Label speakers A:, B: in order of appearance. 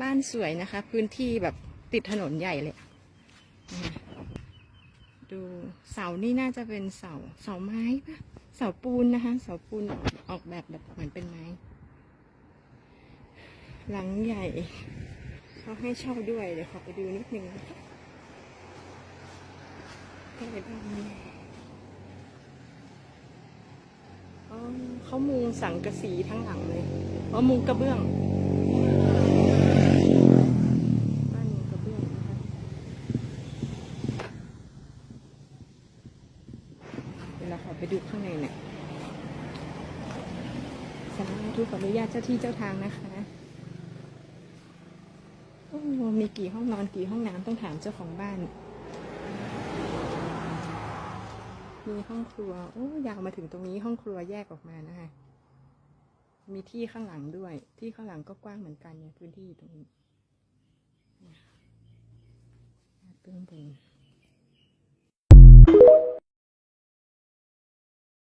A: บ้านสวยนะคะ พื้นที่แบบติดถนนใหญ่เลย ดูเสานี่น่าจะเป็นเสาเสาไม้ปะเสาปูนนะคะ เสาปูนออกออกแบบแบบเหมือนเป็นไม้ หลังใหญ่เขาให้เช่าด้วยเดี๋ยวขอไปดูนิดนึงนะะอะไรบ้างเนี่ยอ๋อเขามุงสังกะสีทั้งหลังเลยอ๋อมุงกระเบื้อง บ้านมุงกระเบื้องนะคะ เดี๋ยวเราขอไปดูข้างในหน่อยสาธุขออนุญาตเจ้าที่เจ้าทางนะคะโอ้มีกี่ห้องนอนกี่ห้องน้ำต้องถามเจ้าของบ้าน มีห้องครัว โอ้ยาวมาถึงตรงนี้ห้องครัวแยกออกมานะคะมีที่ข้างหลังด้วย ที่ข้างหลังก็กว้างเหมือนกันเนี่ยพื้นที่อยู่ตรงนี้เบื้องบน